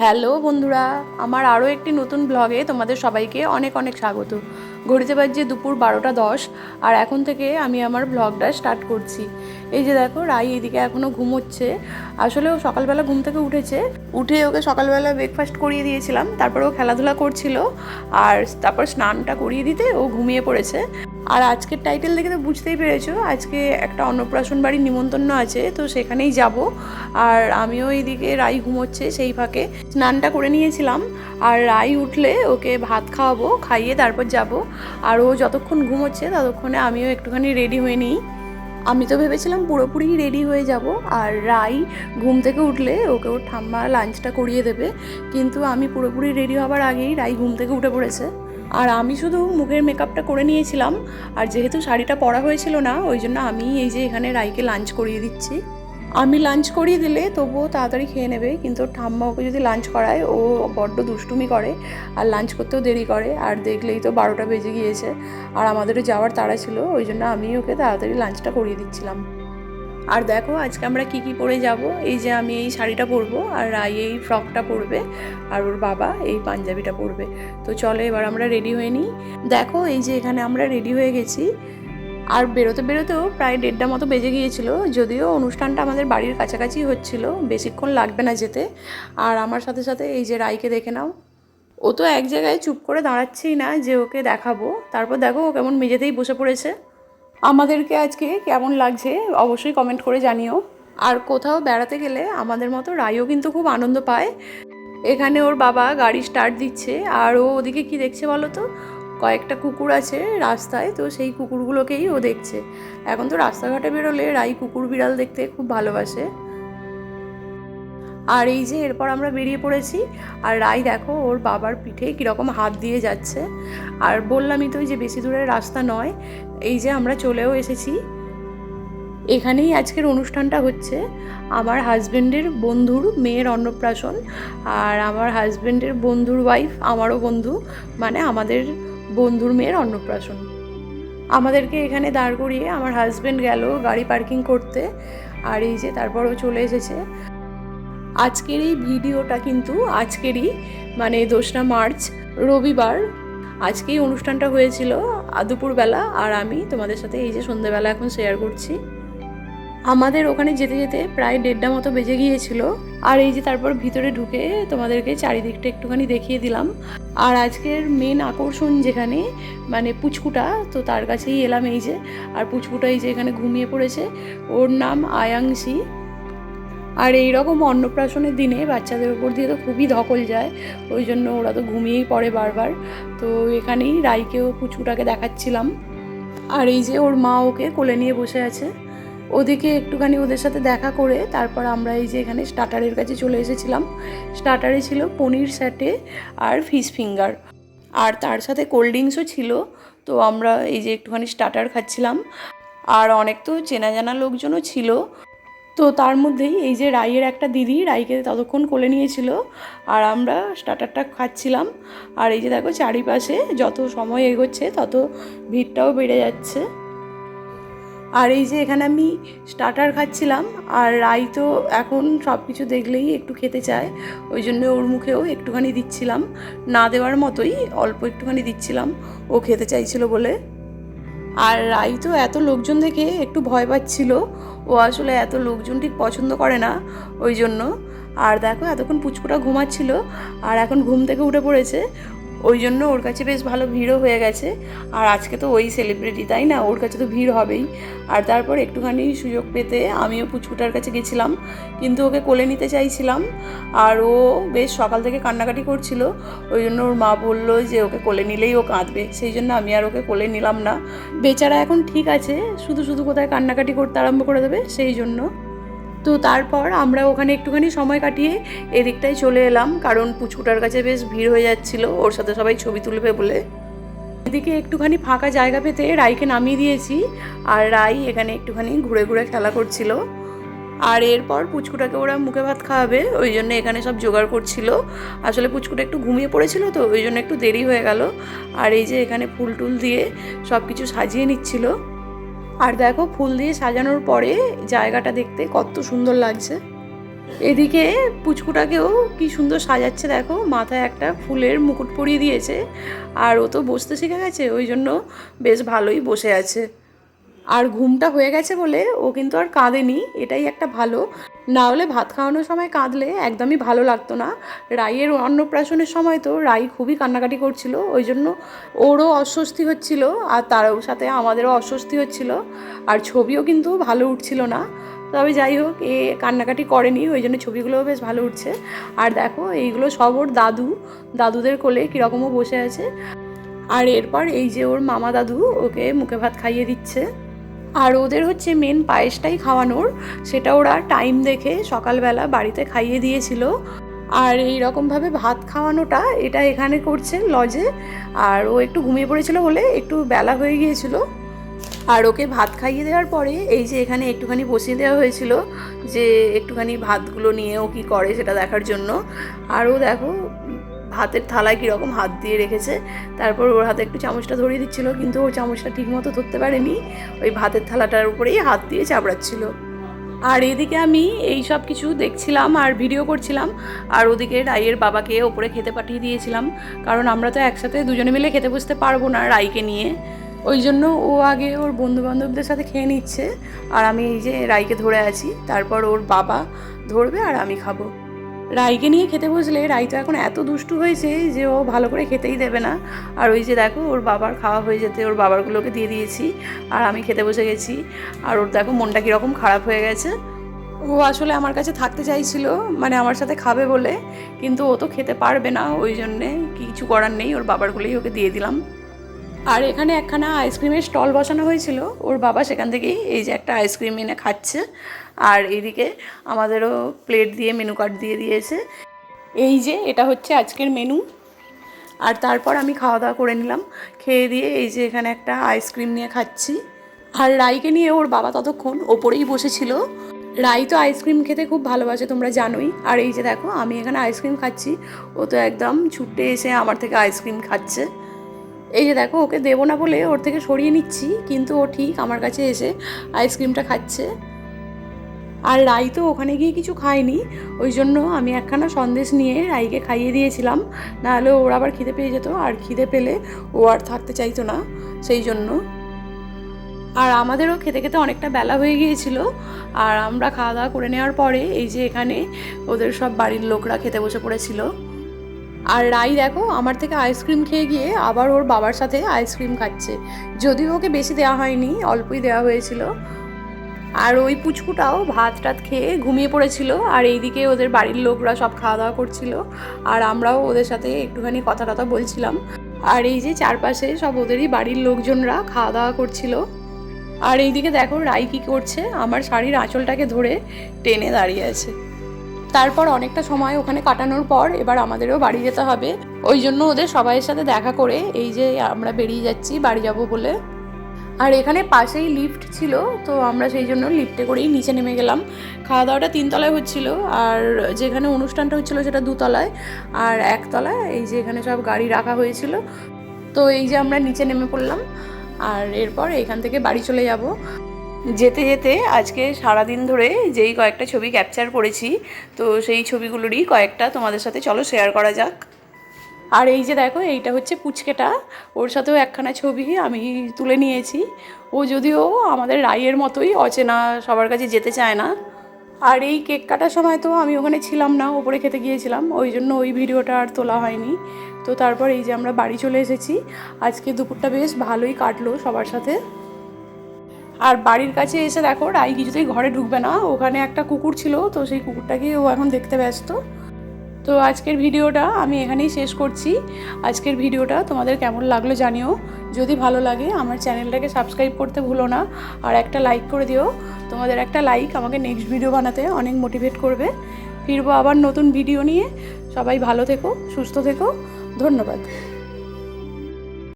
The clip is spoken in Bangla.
হ্যালো বন্ধুরা, আমার আরও একটি নতুন ব্লগে তোমাদের সবাইকে অনেক অনেক স্বাগত। ঘড়িতে বাজছে দুপুর বারোটা দশ, আর এখন থেকে আমি আমার ব্লগটা স্টার্ট করছি। এই যে দেখো, রাই এদিকে এখনও ঘুমোচ্ছে। আসলে ও সকালবেলা ঘুম থেকে উঠেছে। উঠে ওকে সকালবেলা ব্রেকফাস্ট করিয়ে দিয়েছিলাম, তারপর ও খেলাধুলা করছিল, আর তারপর স্নানটা করিয়ে দিতে ও ঘুমিয়ে পড়েছে। আর আজকের টাইটেল দেখে তো বুঝতেই পেরেছ, আজকে একটা অন্নপ্রাশন বাড়ির নিমন্ত্রণ আছে, তো সেখানেই যাব। আর আমিও এইদিকে রাই ঘুমোচ্ছে সেই ফাঁকে। স্নানটা করে নিয়েছিলাম, আর রাই উঠলে ওকে ভাত খাওয়াবো, খাইয়ে তারপর যাব। আর ও যতক্ষণ ঘুমোচ্ছে ততক্ষণে আমিও একটুখানি রেডি হয়ে নিই। আমি তো ভেবেছিলাম পুরোপুরি রেডি হয়ে যাব, আর রাই ঘুম থেকে উঠলে ওকে ওর ঠাম্মা লাঞ্চটা করিয়ে দেবে। কিন্তু আমি পুরোপুরি রেডি হবার আগেই রাই ঘুম থেকে উঠে পড়েছে। আর আমি শুধু মুখের মেকআপটা করে নিয়েছিলাম। আর যেহেতু শাড়িটা পরা হয়েছিল না, ওই জন্য আমি এই যে এখানে রাইকে লাঞ্চ করিয়ে দিচ্ছি। আমি লাঞ্চ করিয়ে দিলে তবুও তাড়াতাড়ি খেয়ে নেবে, কিন্তু ঠাম্মা ওকে যদি লাঞ্চ করায়, ও বড্ড দুষ্টুমি করে। আর লাঞ্চ করতেও দেরি করে, আর দেখলেই তো বারোটা বেজে গিয়েছে। আর আমাদেরও যাওয়ার তাড়া ছিল, ওই জন্য আমি ওকে তাড়াতাড়ি লাঞ্চটা করিয়ে দিচ্ছিলাম। আর দেখো আজকে আমরা কি কি পরে যাব? এই যে আমি এই শাড়িটা পরবো আর রাই এই ফ্রকটা পরবে আর ওর বাবা এই পাঞ্জাবিটা পরবে। তো চলো এবার আমরা রেডি হয়ে নিই। দেখো এই যে এখানে আমরা রেডি হয়ে গেছি। আর বেরোতে বেরোতেও প্রায় দেড়টা মতো বেজে গিয়েছিল, যদিও অনুষ্ঠানটা আমাদের বাড়ির কাছাকাছি হচ্ছিল, বেশিক্ষণ লাগবে না যেতে। আর আমার সাথে সাথে এই যে রাইকে দেখে নাও। ও তো এক জায়গায় চুপ করে দাঁড়াচ্ছেই না যে ওকে দেখাবো। তারপর দেখো ও কেমন মেঝেতেই বসে পড়েছে। আমাদেরকে আজকে কেমন লাগছে অবশ্যই কমেন্ট করে জানিও। আর কোথাও বেড়াতে গেলে আমাদের মতো রায়ও কিন্তু খুব আনন্দ পায়। এখানে ওর বাবা গাড়ি স্টার্ট দিচ্ছে, আর ও ওদিকে কি দেখছে বলো তো? কয়েকটা কুকুর আছে রাস্তায়, তো সেই কুকুরগুলোকেই ও দেখছে। এখন তো রাস্তাঘাটে বেরোলে রাই কুকুর বিড়াল দেখতে খুব ভালোবাসে। আর এই যে এরপর আমরা বেরিয়ে পড়েছি, আর রাই দেখো ওর বাবার পিঠে কীরকম হাত দিয়ে যাচ্ছে। আর বললামই তো যে বেশি দূরের রাস্তা নয়, এই যে আমরা চলেও এসেছি। এখানেই আজকের অনুষ্ঠানটা হচ্ছে। আমার হাজব্যান্ডের বন্ধুর মেয়ের অন্নপ্রাশন, আর আমার হাজব্যান্ডের বন্ধুর ওয়াইফ আমারও বন্ধু মানে আমাদের বন্ধুর মেয়ের অন্নপ্রাশন। আমাদেরকে এখানে দাঁড় করিয়ে আমার হাজব্যান্ড গেল গাড়ি পার্কিং করতে, আর এই যে তারপরও চলে এসেছে। আজকের এই ভিডিওটা কিন্তু আজকেরই মানে দোসরা মার্চ, রবিবার। আজকেই অনুষ্ঠানটা হয়েছিল দুপুরবেলা আর আমি তোমাদের সাথে এই যে সন্ধ্যেবেলা এখন শেয়ার করছি। আমাদের ওখানে যেতে যেতে প্রায় দেড়টা মতো বেজে গিয়েছিল আর এই যে তারপর ভিতরে ঢুকে তোমাদেরকে চারিদিকটা একটুখানি দেখিয়ে দিলাম। আর আজকের মেন আকর্ষণ যেখানে মানে পুচকুটা, তো তার কাছেই এলাম এই যে। আর পুচকুটা এই যে এখানে ঘুমিয়ে পড়েছে, ওর নাম আয়াংশি। আর এই রকম অন্নপ্রাশনের দিনে বাচ্চাদের উপর দিয়ে তো খুবই ধকল যায়, ওই জন্য ওরা তো ঘুমিয়েই পড়ে বারবার। তো এখানেই রাইকেও পুচকুটাকে দেখাচ্ছিলাম। আর এই যে ওর মা ওকে কোলে নিয়ে বসে আছে। ওদিকে একটুখানি ওদের সাথে দেখা করে তারপর আমরা এই যে এখানে স্টার্টারের কাছে চলে এসেছিলাম। স্টার্টারে ছিল পনির স্যাটে আর ফিশ ফিঙ্গার। আর তার সাথে কোল্ড ড্রিঙ্কসও ছিল, তো আমরা এই যে একটুখানি স্টার্টার খাচ্ছিলাম। আর অনেক তো চেনা জানা লোকজনও ছিল। তো তার মধ্যেই এই যে রাইয়ের একটা দিদি রাইকে ততক্ষণ কোলে নিয়েছিল আর আমরা স্টার্টারটা খাচ্ছিলাম। আর এই যে দেখো চারিপাশে যত সময় এগোচ্ছে তত ভিড়টাও বেড়ে যাচ্ছে। আর এই যে এখানে আমি স্টার্টার খাচ্ছিলাম আর রাই তো এখন সব কিছু দেখলেই একটু খেতে চায়, ওই জন্য ওর মুখেও একটুখানি দিচ্ছিলাম। না দেওয়ার মতোই অল্প একটুখানি দিচ্ছিলাম, ও খেতে চাইছিল বলে। আর রাই তো এত লোকজন থেকে একটু ভয় পাচ্ছিল। ও আসলে এত লোকজন ঠিক পছন্দ করে না ওই জন্য। আর দেখো এতক্ষণ পুচকুটা ঘুমাচ্ছিল, আর এখন ঘুম থেকে উঠে পড়েছে। ওই জন্য ওর কাছে বেশ ভালো ভিড়ও হয়ে গেছে। আর আজকে তো ওই সেলিব্রিটি তাই না? ওর কাছে তো ভিড় হবেই। আর তারপর একটুখানি সুযোগ পেতে আমিও পুচকুটার কাছে গেছিলাম, কিন্তু ওকে কোলে নিতে চাইছিলাম। আর ও বেশ সকাল থেকে কান্নাকাটি করছিল, ওই জন্য ওর মা বলল যে ওকে কোলে নিলেই ও কাঁদবে। সেই জন্য আমি আর ওকে কোলে নিলাম না। বেচারা এখন ঠিক আছে, শুধু শুধু কোথায় কান্নাকাটি করতে আরম্ভ করে দেবে, সেই জন্য তো তারপর আমরা ওখানে একটুখানি সময় কাটিয়ে এদিকটায় চলে এলাম, কারণ পুচকুটার কাছে বেশ ভিড় হয়ে যাচ্ছিল, ওর সাথে সবাই ছবি তুলবে বলে। এদিকে একটুখানি ফাঁকা জায়গা পেতে রাইকে নামিয়ে দিয়েছি, আর রাই এখানে একটুখানি ঘুরে ঘুরে খেলা করছিল। আর এরপর পুচকুটাকে ওরা মুখে ভাত খাওয়াবে, ওই জন্য এখানে সব জোগাড় করছিল। আসলে পুচকুটা একটু ঘুমিয়ে পড়েছিল তো, ওই জন্য একটু দেরি হয়ে গেল। আর এই যে এখানে ফুল টুল দিয়ে সব কিছু সাজিয়ে নিচ্ছিল। আর দেখো ফুল দিয়ে সাজানোর পরে জায়গাটা দেখতে কত সুন্দর লাগছে। এদিকে পুচকুটাকেও কি সুন্দর সাজাচ্ছে দেখো, মাথায় একটা ফুলের মুকুট পরিয়ে দিয়েছে আর ও তো বসতে শিখে গেছে, ওই জন্য বেশ ভালোই বসে আছে। আর ঘুমটা হয়ে গেছে বলে ও কিন্তু আর কাঁদেনি, এটাই একটা ভালো। না হলে ভাত খাওয়ানোর সময় কাঁদলে একদমই ভালো লাগতো না। রাইয়ের অন্নপ্রাশনের সময় তো রাই খুবই কান্নাকাটি করছিল, ওই জন্য ওরও অস্বস্তি হচ্ছিল আর তারও সাথে আমাদেরও অস্বস্তি হচ্ছিল আর ছবিও কিন্তু ভালো উঠছিল না। তবে যাই হোক, এ কান্নাকাটি করেনি, ওই জন্য ছবিগুলোও বেশ ভালো উঠছে। আর দেখো, এইগুলো সব ওর দাদু, দাদুদের কোলে কীরকমও বসে আছে। আর এরপর এই যে ওর মামা দাদু, ওকে মুখে ভাত খাইয়ে দিচ্ছে। আর ওদের হচ্ছে মেন পায়েসটাই খাওয়ানোর, সেটা ওরা টাইম দেখে সকালবেলা বাড়িতে খাইয়ে দিয়েছিল। আর এই রকমভাবে ভাত খাওয়ানোটা, এটা এখানে করছে লজে। আর ও একটু ঘুমিয়ে পড়েছিল বলে একটু বেলা হয়ে গিয়েছিল। আর ওকে ভাত খাইয়ে দেওয়ার পরে, এই যে এখানে একটুখানি বসিয়ে দেওয়া হয়েছিল যে একটুখানি ভাতগুলো নিয়ে ও কী করে সেটা দেখার জন্য। আর ও দেখো ভাতের থালায় কীরকম হাত দিয়ে রেখেছে। তারপর ওর হাতে একটু চামচটা ধরিয়ে দিচ্ছিল, কিন্তু ও চামচটা ঠিকমতো ধরতে পারেনি। ওই ভাতের থালাটার উপরেই হাত দিয়ে চাপড়াচ্ছিল আর এদিকে আমি এই সব কিছু দেখছিলাম আর ভিডিও করছিলাম। আর ওদিকে রাইয়ের বাবাকে ওপরে খেতে পাঠিয়ে দিয়েছিলাম। কারণ আমরা তো একসাথে দুজনে মিলে খেতে বসতে পারব না রাইকে নিয়ে। ওই জন্য ও আগে ওর বন্ধু বান্ধবদের সাথে খেয়ে নিচ্ছে। আর আমি এই যে রাইকে ধরে আছি, তারপর ওর বাবা ধরবে আর আমি খাব। রাইকে নিয়ে খেতে বসলে রাই তো এখন এত দুষ্টু হয়েছে যে ও ভালো করে খেতেই দেবে না। আর ওই যে দেখো, ওর বাবার খাওয়া হয়ে যেতে ওর বাবারগুলোকে দিয়ে দিয়েছি, আর আমি খেতে বসে গেছি। আর ওর দেখো মনটা কীরকম খারাপ হয়ে গেছে। ও আসলে আমার কাছে থাকতে চাইছিল মানে আমার সাথে খাবে বলে, কিন্তু ও তো খেতে পারবে না, ওই জন্যে কিছু করার নেই, ওর বাবারগুলোই ওকে দিয়ে দিলাম। আর এখানে একখানা আইসক্রিমের স্টল বসানো হয়েছিল। ওর বাবা সেখান থেকেই এই যে একটা আইসক্রিম এনে খাচ্ছে। আর এইদিকে আমাদেরও প্লেট দিয়ে মেনু কার্ড দিয়ে দিয়েছে। এই যে এটা হচ্ছে আজকের মেনু আর তারপর আমি খাওয়া দাওয়া করে নিলাম। খেয়ে দিয়ে এই যে এখানে একটা আইসক্রিম নিয়ে খাচ্ছি। আর রাইকে নিয়ে ওর বাবা ততক্ষণ ওপরেই বসেছিল। রাই তো আইসক্রিম খেতে খুব ভালোবাসে, তোমরা জানোই। আর এই যে দেখো, আমি এখানে আইসক্রিম খাচ্ছি। ও তো একদম ছুটে এসে আমার থেকে আইসক্রিম খাচ্ছে। এই যে দেখো, ওকে দেবো না বলে ওর থেকে সরিয়ে নিচ্ছি, কিন্তু ও ঠিক আমার কাছে এসে আইসক্রিমটা খাচ্ছে। আর রাই তো ওখানে গিয়ে কিছু খায়নি, ওই জন্য আমি একখানা সন্দেশ নিয়ে রাইকে খাইয়ে দিয়েছিলাম। নাহলে ওর আবার খিদে পেয়ে যেত, আর খিদে পেলে ও আর থাকতে চাইতো না, সেই জন্য। আর আমাদেরও খেতে খেতে অনেকটা বেলা হয়ে গিয়েছিল, আর আমরা খাওয়া দাওয়া করে নেওয়ার পরে এই যে এখানে ওদের সব বাড়ির লোকরা খেতে বসে পড়েছিল। আর রাই দেখো, আমার থেকে আইসক্রিম খেয়ে গিয়ে আবার ওর বাবার সাথে আইসক্রিম খাচ্ছে। যদিও ওকে বেশি দেওয়া হয়নি, অল্পই দেওয়া হয়েছিল। আর ওই পুচকুটাও ভাত টাত খেয়ে ঘুমিয়ে পড়েছিল, আর এইদিকে ওদের বাড়ির লোকরা সব খাওয়া দাওয়া করছিল, আর আমরাও ওদের সাথে একটুখানি কথা টথা বলছিলাম। আর এই যে চারপাশে সব ওদেরই বাড়ির লোকজনরা খাওয়া দাওয়া করছিল। আর এইদিকে দেখো রাই কী করছে, আমার শাড়ির আঁচলটাকে ধরে টেনে দাঁড়িয়ে আছে। তারপর অনেকটা সময় ওখানে কাটানোর পর এবার আমাদেরও বাড়ি যেতে হবে। ওই জন্য ওদের সবাইয়ের সাথে দেখা করে এই যে আমরা বেরিয়ে যাচ্ছি, বাড়ি যাব বলে। আর এখানে পাশেই লিফট ছিল, তো আমরা সেই জন্য লিফটে করেই নিচে নেমে গেলাম। খাওয়া দাওয়াটা তিনতলায় হচ্ছিল, আর যেখানে অনুষ্ঠানটা হচ্ছিল সেটা দুতলায়। আর একতলায় এই যে এখানে সব গাড়ি রাখা হয়েছিল, তো এই যে আমরা নিচে নেমে পড়লাম। আর এরপর এখান থেকে বাড়ি চলে যাব। যেতে যেতে আজকে সারাদিন ধরে যেই কয়েকটা ছবি ক্যাপচার করেছি, তো সেই ছবিগুলোরই কয়েকটা তোমাদের সাথে চলো শেয়ার করা যাক। আর এই যে দেখো, এইটা হচ্ছে পুচকেটা। ওর সাথেও একখানা ছবি আমি তুলে নিয়েছি। ও যদিও আমাদের রাইয়ের মতোই অচেনা, সবার কাছে যেতে চায় না। আর এই কেক কাটার সময় তো আমি ওখানে ছিলাম না, ওপরে খেতে গিয়েছিলাম। ওই জন্য ওই ভিডিওটা আর তোলা হয়নি। তো তারপর এই যে আমরা বাড়ি চলে এসেছি। আজকে দুপুরটা বেশ ভালোই কাটলো সবার সাথে। আর বাড়ির কাছে এসে দেখো, রাই কিছুতেই ঘরে ঢুকবে না। ওখানে একটা কুকুর ছিল, তো সেই কুকুরটাকে ও এখন দেখতে ব্যস্ত। তো আজকের ভিডিওটা আমি এখানেই শেষ করছি। আজকের ভিডিওটা তোমাদের কেমন লাগল জানিও। যদি ভালো লাগে, আমার চ্যানেলটাকে সাবস্ক্রাইব করতে ভুলো না। আর একটা লাইক করে দিও। তোমাদের একটা লাইক আমাকে নেক্সট ভিডিও বানাতে অনেক মোটিভেট করবে। ফিরবো আবার নতুন ভিডিও নিয়ে। সবাই ভালো থেকো, সুস্থ থেকো। ধন্যবাদ।